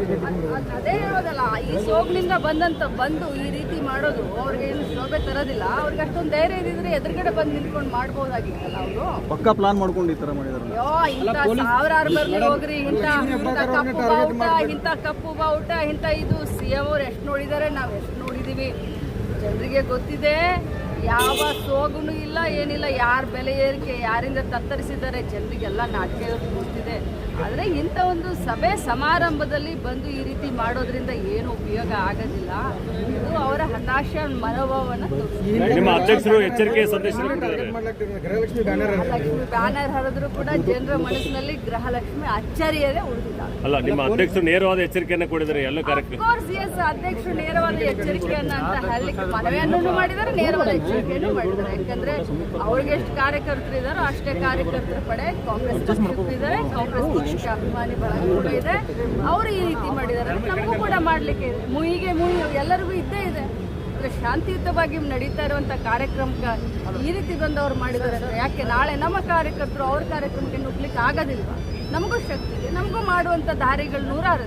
ಅದ್- ಅದೇ ಹೇಳೋದಲ್ಲ ಈ ಸೋಗ್ಲಿಂದ ಬಂದಂತ ಬಂದು ಈ ರೀತಿ ಮಾಡೋದು ಅವ್ರಿಗೆ ಏನು ಶೋಭೆ ತರೋದಿಲ್ಲ. ಅವ್ರಿಗೆ ಅಷ್ಟೊಂದು ಧೈರ್ಯ ಇದ್ದಿದ್ರೆ ಎದುರುಗಡೆ ಬಂದು ನಿಂತ್ಕೊಂಡು ಮಾಡ್ಬೋದಾಗಿತ್ತಲ್ಲ ಅವರು? ಪಕ್ಕ ಪ್ಲಾನ್ ಮಾಡ್ಕೊಂಡು ಈ ತರ ಮಾಡಿದಾರೆ ಅಯ್ಯೋ ಇಂಥ ಸಾವಿರಾರು ಬರ್ಲಿ ಹೋಗ್ರಿ ಇಂಥ ಇಂಥ ಕಪ್ಪು ಬಾವುಟ ಇಂಥ ಕಪ್ಪು ಬಾವುಟ ಇಂಥ ಇದು. ಸಿ ಎಂ ಅವ್ರು ಎಷ್ಟು ನೋಡಿದ್ದಾರೆ ನಾವು ಎಷ್ಟು ನೋಡಿದೀವಿ. ಜನರಿಗೆ ಗೊತ್ತಿದೆ ಯಾವ ಸೋಗುನು ಇಲ್ಲ ಏನಿಲ್ಲ. ಯಾರ ಬೆಲೆ ಏರಿಕೆ ಯಾರಿಂದ ತತ್ತರಿಸಿದ್ದಾರೆ ಜನರಿಗೆಲ್ಲ ನಾಟಕ ಗೊತ್ತಿದೆ. ಆದರೆ ಇಂಥ ಒಂದು ಸಭೆ ಸಮಾರಂಭದಲ್ಲಿ ಬಂದು ಈ ರೀತಿ ಮಾಡೋದ್ರಿಂದ ಏನು ಉಪಯೋಗ ಆಗೋದಿಲ್ಲ. ಇದು ಅವರ ಹತಾಶ ಮನೋಭಾವನ ತೋರಿಸುತ್ತೆ. ನಿಮ್ಮ ಅಧ್ಯಕ್ಷರು ಎಚ್ಚರಿಕೆ ಸಂದೇಶ ಕೊಟ್ಟಿದ್ದಾರೆ. ಗೃಹಲಕ್ಷ್ಮಿ ಬ್ಯಾನರ್ ಹರಿದ್ರು ಕೂಡ ಜನರ ಮನಸ್ಸಿನಲ್ಲಿ ಗೃಹಲಕ್ಷ್ಮಿ ಅಚ್ಚರಿಯದೇ ಉಳಿದಿಲ್ಲ ಅಲ್ಲ ನಿಮ್ಮ ಅಧ್ಯಕ್ಷರು ನೇರವಾದ ಎಚ್ಚರಿಕೆಯನ್ನು ಕೊಟ್ಟಿದ್ದಾರೆ ಎಲ್ಲ ಕಾರ್ಯಕ್ರಮ ಅಧ್ಯಕ್ಷರು ನೇರವಾದ ಎಚ್ಚರಿಕೆಯನ್ನ ಅಂತ ಹೇಳಲಿಕ್ಕೆ ಮನವಿಯನ್ನು ಮಾಡಿದರೆ ನೇರವಾದ ಎಚ್ಚರಿಕೆಯನ್ನು ಮಾಡಿದ್ದಾರೆ ಯಾಕಂದ್ರೆ ಅವ್ರಿಗೆ ಎಷ್ಟು ಕಾರ್ಯಕರ್ತರು ಇದ್ದಾರೋ ಅಷ್ಟೇ ಕಾರ್ಯಕರ್ತರ ಪಡೆ ಕಾಂಗ್ರೆಸ್ ಪಕ್ಷಕ್ಕೂ ಇದ್ದಾರೆ ಕಾಂಗ್ರೆಸ್ ಪಕ್ಷಕ್ಕೆ ಅಭಿಮಾನಿ ಬಳಗ ಕೂಡ ಇದೆ. ಅವರು ಈ ರೀತಿ ಮಾಡಿದ್ದಾರೆ. ನಮಗೂ ಕೂಡ ಮಾಡ್ಲಿಕ್ಕೆ ಇದೆ. ಮುಯಿಗೆ ಮುಯಿ ಎಲ್ಲರಿಗೂ ಇದ್ದೇ ಇದೆ. ಶಾಂತಿಯುತವಾಗಿ ನಡೀತಾ ಇರುವಂತ ಕಾರ್ಯಕ್ರಮಕ್ಕೆ ಈ ರೀತಿ ಬಂದು ಅವ್ರು ಮಾಡಿದ್ದಾರೆ ಯಾಕೆ ನಾಳೆ ನಮ್ಮ ಕಾರ್ಯಕರ್ತರು ಅವ್ರ ಕಾರ್ಯಕ್ರಮಕ್ಕೆ ನುಗ್ಲಿಕ್ಕೆ ಆಗೋದಿಲ್ವಾ ನಮಗೂ ಶಕ್ತಿ ಇದೆ. ನಮಗೂ ಮಾಡುವಂತ ದಾರಿಗಳು ನೂರಾರು